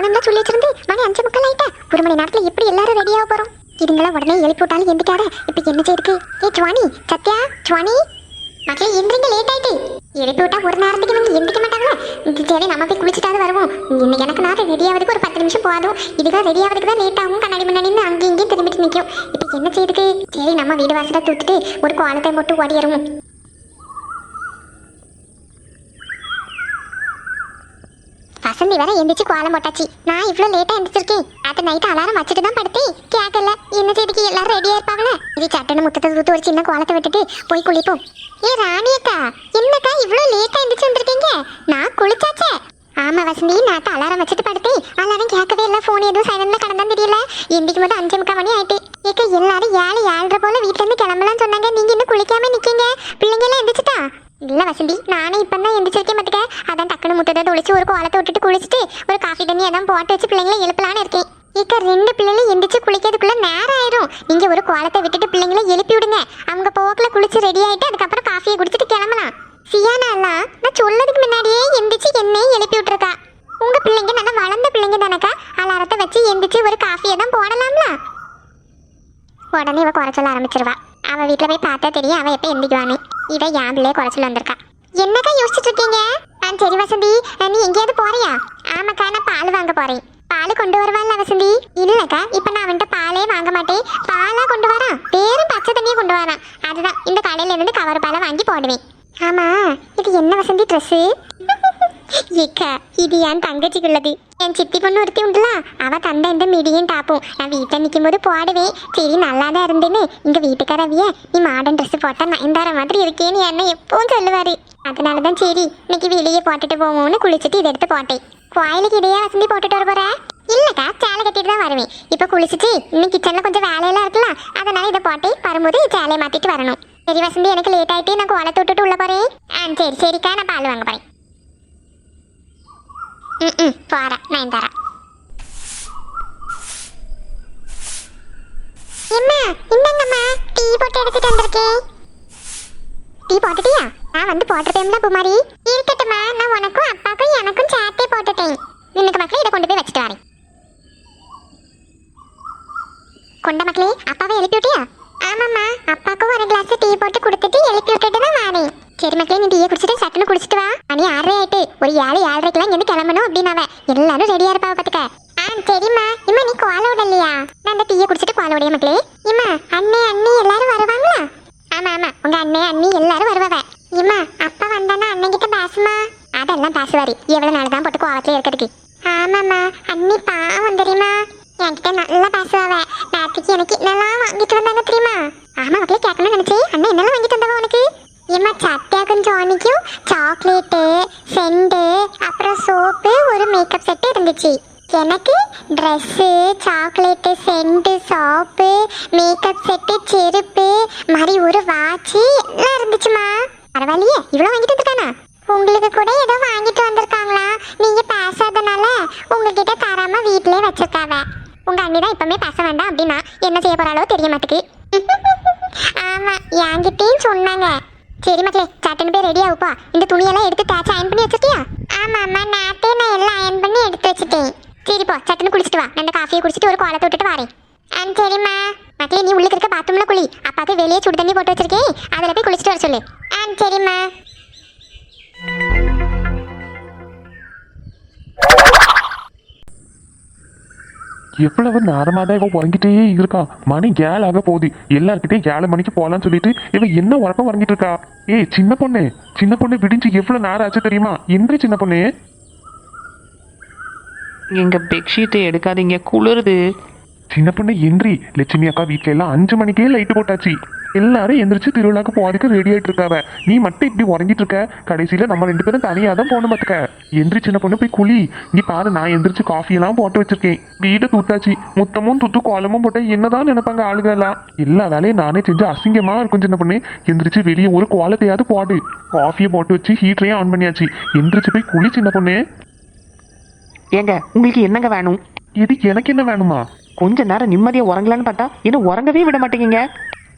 ஏழு மணிக்கு போனோம்னா சொல்லி வச்சிருந்து மணி அஞ்சு முக்கால் ஆயிட்டா. ஒரு மணி நேரத்துல எப்படி எல்லாரும் ரெடியாக போறோம்? இதுங்களாம் உடனே எழுப்பி விட்டாலும் எந்திக்காத. இப்ப என்ன செய்யுது ஏ சுவானி சத்யா சுவானி மக்களே எந்திரிங்க லேட் ஆயிட்டு. எழுப்பி விட்டா ஒரு நேரத்துக்கு நீங்க எந்திரிக்க மாட்டாங்களா? இது சரி நம்ம போய் குளிச்சுட்டாவது வருவோம். இன்னைக்கு எனக்கு நான் ரெடி ஆகிறதுக்கு ஒரு பத்து நிமிஷம் போதும் இதுக்காக ரெடி ஆகிறதுக்கு தான் லேட் ஆகும். கண்ணாடி முன்னாடி அங்கேயும் இங்கேயும் திரும்பிட்டு நிற்கும் இப்போ என்ன செய்யுதுக்கு சரி நம்ம வீடு வாசலை தூத்துட்டு ஒரு கோலத்தை போட்டு ஓடிடுவோம் திரும்பி வர எந்திரிச்சு கோலம் போட்டாச்சு. நான் இவ்வளோ லேட்டா எந்திரிச்சிருக்கேன். அது நைட் அலாரம் வச்சுட்டு தான் படுத்தேன். கேட்கல என்ன செய்திக்கு? எல்லாரும் ரெடியா இருப்பாங்களே? இது சட்டுன்னு முத்தத்தை தூத்து ஒரு சின்ன கோலத்தை விட்டுட்டு போய் குளிப்போம். ஏ ராணியக்கா என்னக்கா இவ்வளோ லேட்டா எந்திரிச்சு வந்திருக்கீங்க? நான் குளிச்சாச்சே. ஆமா வசந்தி நான் அலாரம் வச்சுட்டு படுத்தேன். அலாரம் கேட்கவே இல்லை. ஃபோன் எதுவும் சைலண்ட்ல கடந்தான் தெரியல. எந்திக்கும் போது அஞ்சு முக்கால் மணி ஆயிட்டு. ஏக்க எல்லாரும் ஏழு ஏழரை போல வீட்டுல இருந்து கிளம்பலாம் சொன்னாங்க. நீங்க இன்னும் குளிக்காம நிக்கீங்க. பிள்ளைங்க எல்லாம் எந்திரிச்சிட்டா? இல்ல வசந்தி நானே இப்போ தான் எந்திரிச்சிருக்கேன் பார்த்துக்க அதான் டக்குனு முட்டத்தை தொளிச்சு ஒரு கோலத்தை விட்டுட்டு குளிச்சுட்டு ஒரு காஃபி தண்ணி அதான் போட்டு வச்சு பிள்ளைங்களை எழுப்பலான்னு இருக்கேன். இக்க ரெண்டு பிள்ளைங்களும் எந்திரிச்சு குளிக்கிறதுக்குள்ளே நேரம் ஆயிரும். நீங்கள் ஒரு கோலத்தை விட்டுட்டு பிள்ளைங்களை எழுப்பி விடுங்க. அவங்க போக்கில் குளிச்சு ரெடி ஆகிட்டு அதுக்கப்புறம் காஃபியை குடிச்சிட்டு கிளம்பலாம். சியானா நான் சொல்லதுக்கு முன்னாடியே எந்திரிச்சு என்னையும் எழுப்பி விட்டுருக்கா. உங்க பிள்ளைங்க நல்லா வளர்ந்த பிள்ளைங்க தானக்கா? அலாரத்தை வச்சு எந்திரிச்சு ஒரு காஃபியை தான் போடலாம்ல? உடனே இவ குறைச்சல் ஆரம்பிச்சிருவா. அவ வீட்டில் போய் பார்த்தா தெரியும் அவள் எப்ப எந்திக்குவானே இவ யாபிலே குறைச்சல் வந்திருக்கா. என்னக்கா யோசிச்சுட்டு இருக்கீங்க? ஆ சரி வசந்தி. நீ எங்கேயாவது போறியா? ஆமாக்கா நான் பால் வாங்க போறேன். பால் கொண்டு வருவான்ல வசந்தி? இல்லக்கா இப்ப நான் அவன்கிட்ட பாலே வாங்க மாட்டேன். பாலா கொண்டு வரான் பேரும் பச்சை தண்ணியை கொண்டு வரான் அதுதான் இந்த கடையில இருந்து கவர் பாலை வாங்கி போடுவேன். ஆமா இது என்ன வசந்தி ட்ரெஸ்ஸு ஏக்கா இது என் தங்கச்சிக்குள்ளது? என் சித்தி பொண்ணு ஒருத்தி உண்டுல அவ தந்த இந்த மிடியும் டாப்பும். நான் வீட்டில் நிற்கும் போது போடுவேன். சரி நல்லா தான் இருந்தேன்னு. இங்க வீட்டுக்காரவிய நீ மாடர்ன் ட்ரெஸ் போட்டால் நயன்தார மாதிரி இருக்கேன்னு என்ன எப்பவும் சொல்லுவாரு. அதனால தான் சரி இன்னைக்கு வெளியே போட்டுட்டு போவோம்னு குளிச்சுட்டு இதை எடுத்து போட்டேன். கோயிலுக்கு இடையே வசந்தி போட்டுட்டு வர போற? இல்லக்கா சேலை கட்டிட்டு தான் வருவேன். இப்போ குளிச்சுட்டு இன்னும் கிச்சனில் கொஞ்சம் வேலையெல்லாம் இருக்கலாம் அதனால இதை போட்டு வரும்போது சேலையை மாத்திட்டு வரணும். சரி வசந்தி எனக்கு லேட் ஆகிட்டு நான் கோலத்தை விட்டுட்டு உள்ள போறேன். ஆ சரி சரிக்கா நான் பால் வாங்க போறேன். ம் ம் போறேன் நான் தரேன் எம்மா இந்தங்கம்மா. டீ போட்டு எடுத்துட்டு வந்திருக்கேன் டீ போட்டுட்டியா? நான் வந்து போட்டுட்டேன்ல குமாரி. இருக்கட்டும்மா நான் உனக்கும் அப்பாக்கும் எனக்கும் சேர்த்தே போட்டுட்டேன். இன்னைக்கு மக்களே இதை கொண்டு போய் வச்சுட்டு வரேன். கொண்ட மக்களே அப்பாவை எழுப்பி விட்டியா ஆமாம்மா அப்பாவுக்கும் ஒரு கிளாஸ் டீ போட்டு கொடுத்துட்டு எழுப்பி விட்டுட்டு தான் வரேன். சரி மக்களே நீ டீயை குடிச்சிட்டு சட்டுன்னு குடிச்சிட்டு வா. மணி ஆறரை ஆயிட்டு. ஒரு ஏழு ஏழரைக்கெல்லாம் இங்கேருந்து கிளம்பணும் அப்படின்னாவ. எல்லாரும் ரெடியா இருப்பாவ பார்த்துக்க ஆ சரிம்மா. இம்மா நீ கோல விடலையா? நான் அந்த டீயை குடிச்சிட்டு கோல விடைய மக்களே? இம்மா அண்ணே அண்ணி எல்லாரும் வருவாங்களா? ஆமா ஆமா. உங்க அண்ணே அண்ணி எல்லாரும் வருவாவ. இம்மா அப்பா வந்தானா? அண்ணன் கிட்ட பேசுமா? அதெல்லாம் பேசுவாரு. எவ்வளவு நாள் தான் போட்டு கோவத்துல இருக்கிறதுக்கு. ஆமாம்மா. அண்ணி பாவம் தெரியுமா? என்கிட்ட நல்லா பேசுவாவ. நேற்றுக்கு எனக்கு என்னெல்லாம் வாங்கிட்டு வந்தாங்க தெரியுமா? ஆமா மக்களே கேட்கணும்னு நினைச்சேன். அண்ணன் என்னெல்லாம் வாங்கிட்டு வந்தாவா உனக்கு? ஏம்மா சத்யாக்கும் ஜானிக்கும் சாக்லேட்டு செண்டு அப்புறம் சோப்பு ஒரு மேக்கப் செட்டு இருந்துச்சு. எனக்கு dress chocolate scent soap makeup set செருப்பு மாதிரி ஒரு வாட்சி எல்லாம் இருந்துச்சுமா பரவாயில்லையே இவ்வளோ வாங்கிட்டு வந்திருக்கானா உங்களுக்கு கூட ஏதோ வாங்கிட்டு வந்திருக்காங்களா? நீங்க பேசாதனால உங்ககிட்ட தராமல் வீட்டிலே வச்சிருக்காவ. உங்கள் அண்ணி தான் இப்பவுமே பேச வேண்டாம் அப்படின்னா என்ன செய்ய போகிறாலோ தெரிய மாட்டேக்கு. ஆமா என்கிட்டயும் சொன்னாங்க. சரி மக்களே சட்டுன்னு போய் ரெடி ஆகுப்பா இந்த துணியெல்லாம் எடுத்து தேய்ச்சி அயன் பண்ணி வச்சிருக்கியா? ஆமா அம்மா. நேத்தே நான் எல்லாம் அயன் பண்ணி எடுத்து வச்சுட்டேன். சரி போ சட்டுன்னு குளிச்சிட்டு வா. ரெண்டு காஃபியை குடிச்சிட்டு ஒரு கோலத்தை விட்டுட்டு வரேன். ஆ சரிம்மா. மக்களே நீ உள்ளுக்கு இருக்க பாத்ரூம்ல குளி. அப்பாவுக்கு வெளியே சுடு தண்ணி போட்டு வச்சிருக்கேன். அதில் போய் குளிச்சிட்டு வர சொல்லு. ஆ சரிம்மா. எவ்வளவு நேரமா தான் இவன் உறங்கிட்டே இருக்கா? மணி ஏழு ஆக போகுது. எல்லார்கிட்டயும் ஏழு மணிக்கு போகலான்னு சொல்லிட்டு இவன் என்ன உறக்கம் உறங்கிட்டு இருக்கா? ஏய் சின்ன பொண்ணு சின்ன பொண்ணு விடிஞ்சு எவ்வளவு நேரம் ஆச்சு தெரியுமா? எந்திரி சின்ன பொண்ணு. எங்க பெட்ஷீட்டை எடுக்காதீங்க குளிருது. சின்ன பொண்ணு எந்திரி லட்சுமி அக்கா வீட்ல எல்லாம் அஞ்சு மணிக்கே லைட்டு போட்டாச்சு. எல்லாரும் எந்திரிச்சு திருவிழாக்கு போறதுக்கு ரெடி ஆயிட்டு இருக்காவ. நீ மட்டும் இப்படி உறங்கிட்டு இருக்க. கடைசியில நம்ம ரெண்டு பேரும் தனியா தான் போகணும் பாத்துக்க. எந்திரி சின்ன பொண்ணு? போய் குளி. நீ பாரு நான் எந்திரிச்சு காஃபி எல்லாம் போட்டு வச்சிருக்கேன். வீட்டை தூத்தாச்சு. முத்தமும் துத்து கோலமும் போட்டா என்னதான் நினைப்பாங்க ஆளுங்க எல்லாம்? எல்லா வேலையும் நானே செஞ்சு அசிங்கமா இருக்கும் சின்ன பொண்ணு. எந்திரிச்சு வெளியே ஒரு கோலத்தையாவது போடு. காஃபியை போட்டு வச்சு ஹீட்டரையும் ஆன் பண்ணியாச்சு. எந்திரிச்சு போய் குளி சின்ன பொண்ணு. ஏங்க உங்களுக்கு என்னங்க வேணும்? இது எனக்கு என்ன வேணுமா? கொஞ்ச நேரம் நிம்மதியா உறங்கலான்னு பார்த்தா என்ன உறங்கவே விட மாட்டேங்க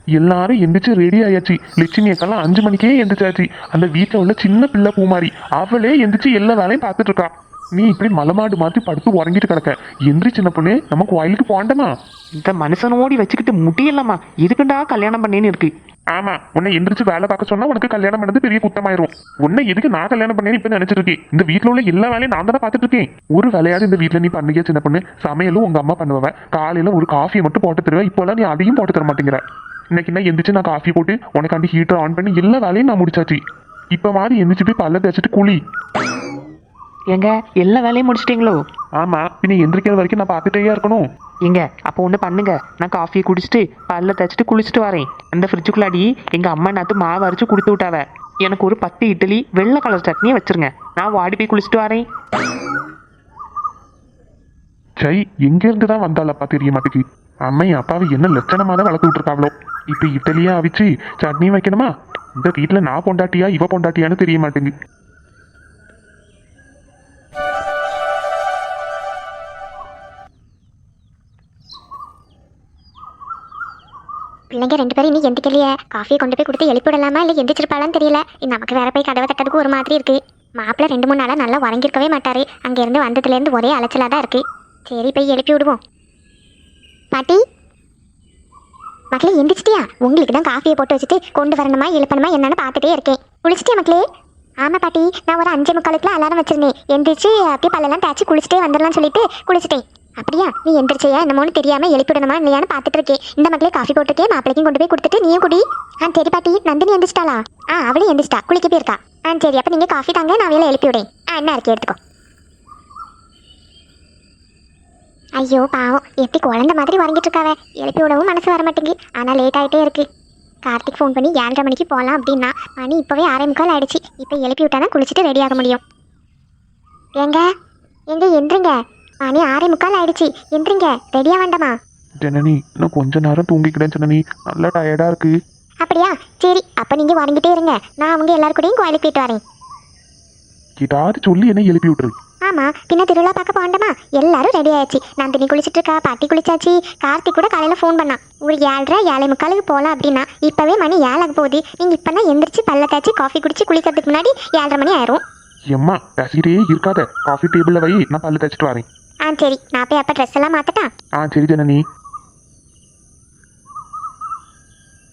எல்லாரும் எந்திரிச்சு ரெடி ஆயாச்சு. லட்சுமி அக்கெல்லாம் அஞ்சு மணிக்கே எந்திரிச்சாச்சு. அந்த வீட்டில் உள்ள சின்ன பிள்ளை பூமாரி அவளே எந்திரிச்சு எல்லா வேலையும் பார்த்துட்டு இருக்கா. நீ இப்படி மலமாடு மாத்தி படுத்து உறங்கிட்டு கிடக்க. எந்திரி சின்ன பொண்ணு நம்ம கோயிலுக்கு போண்டமா இந்த மனுஷனோடி வச்சுக்கிட்டு முடியலம்மா. இதுக்குண்டா கல்யாணம் பண்ணேன்னு இருக்கு. ஆமா உன்னை எந்திரிச்சு வேலை பார்க்க சொன்னா உனக்கு கல்யாணம் பண்ணது பெரிய குத்தமாயிரும். உன்னை எதுக்கு நான் கல்யாணம் பண்ணேன்னு இப்ப நினைச்சிட்டு இருக்கேன். இந்த வீட்ல உள்ள எல்லா வேலையும் நான் தானே பார்த்துட்டு இருக்கேன். ஒரு வேலையாவது இந்த வீட்ல நீ பண்ணுங்க சின்ன பொண்ணு? சமையலும் உங்க அம்மா பண்ணுவ காலையில ஒரு காஃபியை மட்டும் போட்டு தருவேன் இப்போல்லாம் நீ அதையும் போட்டு தர மாட்டேங்கிற. இன்னைக்கு என்ன எந்திரிச்சு நான் காஃபி போட்டு உனக்காண்டி ஹீட்டர் ஆன் பண்ணி எல்லா வேலையும் நான் முடிச்சாச்சு. இப்ப மாதிரி எந்திரிச்சு போய் பல்ல தேய்ச்சிட்டு குளி. ஏங்க எல்லா வேலையும் முடிச்சிட்டீங்களோ? ஆமா பின்ன எந்திரிக்கிற வரைக்கும் நான் பார்த்துட்டே இருக்கணும். ஏங்க அப்போ ஒன்று பண்ணுங்க. நான் காஃபியை குடிச்சிட்டு பல்ல தேய்ச்சிட்டு குளிச்சுட்டு வரேன். அந்த ஃப்ரிட்ஜுக்குள்ளாடி எங்க அம்மா நாத்து மாவு அரைச்சு கொடுத்து விட்டாவ. எனக்கு ஒரு பத்து இட்லி வெள்ளை கலர் சட்னியை வச்சிருங்க. நான் வாடி போய் குளிச்சுட்டு வரேன். சை எங்க இருந்து தான் வந்தாலப்பா தெரிய மாட்டேங்குது. அம்மையும் அப்பாவை என்ன லட்சணமா தான் வளர்த்து விட்டுருக்காவளோ. இப்ப இட்லியா அவிச்சு சட்னி வைக்கணுமா? இந்த வீட்டுல நான் பொண்டாட்டியா இவ பொண்டாட்டியான்னு தெரிய மாட்டேங்குது. பிள்ளைங்க ரெண்டு பேரும் இன்னும் எந்திக்கலையே. காஃபியை கொண்டு போய் கொடுத்து எழுப்பி விடலாமா இல்லை எந்திரிச்சிருப்பாளான்னு தெரியல. நமக்கு வேற போய் கதவை தட்டதுக்கு ஒரு மாதிரி இருக்கு. மாப்பிள்ளை ரெண்டு மூணு நாளாக நல்லா உறங்கிருக்கவே மாட்டாரு. அங்கேருந்து வந்ததுலேருந்து ஒரே அலைச்சலாக தான் இருக்கு. சரி போய் எழுப்பி விடுவோம். பாட்டி மக்களே எந்திரிச்சிட்டியா? உங்களுக்கு தான் காஃபியை போட்டு வச்சுட்டு கொண்டு வரணுமா எழுப்பணுமா என்னன்னு பார்த்துட்டே இருக்கேன். குளிச்சிட்டியா மக்களே? ஆமாம் பாட்டி நான் ஒரு அஞ்சு முக்காலுக்குலாம் அலாரம் வச்சிருந்தேன். எந்திரிச்சு அப்படியே பல்லெல்லாம் தேய்ச்சி குளிச்சுட்டே வந்துடலாம்னு சொல்லிட்டு குளிச்சிட்டேன். அப்படியா நீ எந்திரிச்சையா என்னமோன்னு தெரியாம எழுப்பிடணுமா இல்லையான்னு பார்த்துட்டு இருக்கேன். இந்த மக்களே காஃபி போட்டிருக்கேன் மாப்பிளைக்கும் கொண்டு போய் கொடுத்துட்டு நீயும் குடி. ஆ சரி பாட்டி நந்தினி எந்திரிச்சிட்டாளா? ஆ அவளும் எந்திரிச்சிட்டா குளிக்க போயிருக்கா. ஆ சரி அப்போ நீங்கள் காஃபி தாங்க நான் வேலை எழுப்பி விடேன் ஆ என்ன இருக்கே எடுத்துக்கோ. ஐயோ பாவம். எப்படி குழந்தை மாதிரி உறங்கிட்டு இருக்காவ? எழுப்பி விடவும் மனசு வர மாட்டேங்குது. ஆனால் லேட் ஆகிட்டே இருக்கு. கார்த்திக் ஃபோன் பண்ணி ஏழரை மணிக்கு போகலாம் அப்படின்னா மணி இப்போவே ஆறே முக்கால் ஆயிடுச்சு. இப்போ எழுப்பி விட்டா தான் குளிச்சுட்டு ரெடி ஆக முடியும். ஏங்க? எங்க எந்திரிங்க. மணி ஆறே முக்கால் ஆயிடுச்சு. எந்திரிங்க. ரெடியா வேண்டாமா ஜனனி இன்னும் கொஞ்ச நேரம் தூங்கிக்கிட்டேன் ஜனனி. நல்லா டயர்டா இருக்கு. அப்படியா? சரி அப்போ நீங்கள் உறங்கிட்டே இருங்க. நான் அவங்க எல்லாரு கூடயும் கோயிலுக்கு போயிட்டு வரேன். ஏதாவது சொல்லி என்ன எழுப்பி விட்டுரு. ஆமாம் பின்ன திருவிழா பார்க்க போண்டமா எல்லாரும் ரெடி ஆயாச்சு. நந்தினி குளிச்சிட்டு இருக்கா பாட்டி குளிச்சாச்சு. கார்த்திக் கூட காலையில் ஃபோன் பண்ணான். ஒரு ஏழரை ஏழை முக்காலுக்கு போகலாம் அப்படின்னா இப்போவே மணி ஏழாக போகுது. நீங்கள் இப்போ தான் எந்திரிச்சு பல்ல தேய்ச்சி காஃபி குடிச்சு குளிக்கிறதுக்கு முன்னாடி ஏழரை மணி ஆயிரும். எம்மா பேசிட்டே இருக்காத. காஃபி டேபிள்ல வை நான் பல்லு தேய்ச்சிட்டு வரேன். ஆ சரி. நான் போய் அப்போ ட்ரெஸ் எல்லாம் மாற்றட்டா ஆ சரி ஜனனி.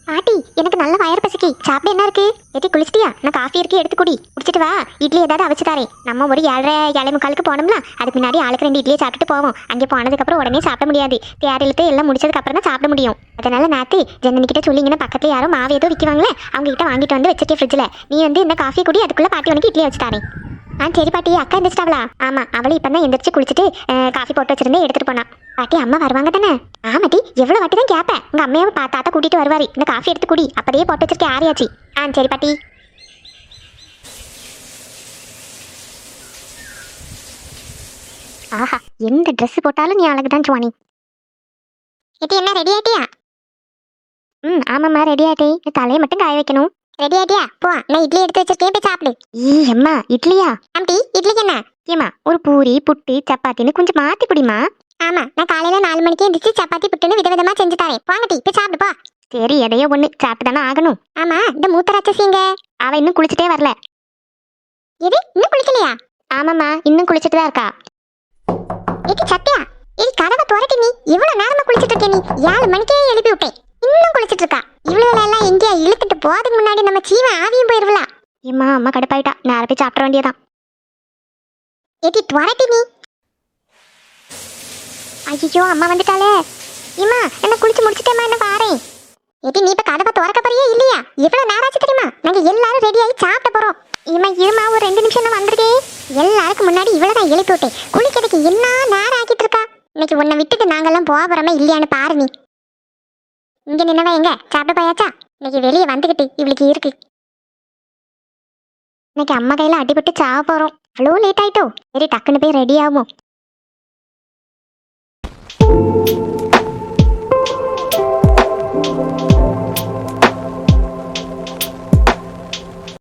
பாட்டி எனக்கு நல்ல வயர் பசிக்கு. சாப்பிட என்ன இருக்கு? எட்டி குளிச்சிட்டியா? நான் காஃபி இருக்கு எடுத்து குடி குடிச்சிட்டு வா. இட்லி ஏதாவது அவிச்சு தரேன். நம்ம ஒரு ஏழரை ஏழை முக்காலுக்கு போனோம்ல அதுக்கு முன்னாடி ஆளுக்கு ரெண்டு இட்லியை சாப்பிட்டுட்டு போவோம். அங்கே போனதுக்கப்புறம் உடனே சாப்பிட முடியாது. தேர் இழுத்து எல்லாம் முடிச்சதுக்கு அப்புறம் தான் சாப்பிட முடியும். அதனால நாத்தி ஜனனி கிட்ட சொல்லிங்கன்னா பக்கத்துல யாரும் மாவு ஏதோ விற்குவாங்களே அவங்க கிட்ட வாங்கிட்டு வந்து வச்சிருக்கேன் ஃப்ரிட்ஜில் நீ வந்து இந்த காஃபி குடி அதுக்குள்ள பாட்டி உனக்கு இட்லி வச்சு தரேன். ஆ சரி பாட்டி அக்கா எந்திரிச்சிட்டாவளா? ஆமா அவளை இப்போ தான் எந்திரிச்சு குளிச்சுட்டு காஃபி போட்டு வச்சிருந்தே எடுத்துகிட்டு போனா. பாட்டி அம்மா வருவாங்க தானே? ஆமாட்டி எவ்வளோ வாட்டி தான் கேட்பேன் உங்க அம்மையாவும் பா தாத்தா கூட்டிட்டு வருவாரு. இந்த காஃபி எடுத்து குடி. அப்படியே போட்டு வச்சிருக்கேன் ஆரியாச்சு. ஆ சரி பாட்டி. ஆஹா எந்த ட்ரெஸ் போட்டாலும் நீ அழகு தான் சுவாணி. இது என்ன ரெடி ஆயிட்டியா? ம் ஆமாம்மா ரெடி ஆயிட்டே. இந்த தலையை மட்டும் காய வைக்கணும். ரெடி ஆயிட்டியா? போ நான் இட்லி எடுத்து வச்சிருக்கேன் போய் சாப்பிடு. ஈ அம்மா இட்லியா? ஆம்டி இட்லிக்கு என்ன? ஏமா ஒரு பூரி புட்டு சப்பாத்தின்னு கொஞ்சம் மாற்றி குடிமா ஆமா நான் காலையில நாலு மணிக்கு எந்திரிச்சு சப்பாத்தி புட்டுன்னு விதவிதமா செஞ்சு தரேன். வாங்க டீ போய் சாப்பிடு போ. சரி எதையோ ஒண்ணு சாப்பிட்டு தானே ஆகணும். ஆமா இந்த மூத்த ராட்சசிங்க அவ இன்னும் குளிச்சுட்டே வரல. எது இன்னும் குளிக்கலையா? ஆமாம்மா இன்னும் குளிச்சுட்டு தான் இருக்கா. இது சத்தியா இது கதவை துறட்டி நீ. இவ்வளவு நேரமா குளிச்சிட்டு இருக்க நீ. ஏழு மணிக்கே எழுப்பி விட்டேன். இன்னும் குளிச்சிட்டு இருக்கா. இவ்வளவு எல்லாம் எங்கேயா இழுத்துட்டு போறதுக்கு முன்னாடி நம்ம சீவன் ஆவியும் போயிருவலாம் ஏம்மா அம்மா கடுப்பாயிட்டா. நேரம் போய் சாப்பிட வேண்டியதான் ஏடி துறட்டி நீ? ஐயோ அம்மா வந்துட்டாளே. இம்மா என்ன குளிச்சு முடிச்சுட்டேம்மா என்ன பாறேன் எப்படி நீ இப்ப கதவை திறக்க போறியே இல்லையா? எவ்வளவு நேரம் ஆச்சு தெரியுமா? நாங்க எல்லாரும் ரெடி ஆகி சாப்பிட போறோம். இம்மா இருமா ஒரு ரெண்டு நிமிஷம் தான் வந்துருக்கே. எல்லாருக்கும் முன்னாடி இவ்வளோ தான் எழுப்பி விட்டேன். குளிக்கிறதுக்கு என்ன நேரம் ஆக்கிட்டு இருக்கா? இன்னைக்கு உன்னை விட்டுட்டு நாங்கெல்லாம் போக போகிறோமே இல்லையான்னு பாரு நீ. இங்க நின்னவ எங்க? சாப்பிட போயாச்சா? இன்னைக்கு வெளியே வந்துக்கிட்டு இவளுக்கு இருக்கு. இன்னைக்கு அம்மா கையில அடிபட்டு சாவ போறோம். அவ்வளோ லேட் ஆயிட்டோ? சரி டக்குன்னு போய் ரெடி ஆகும்? thank you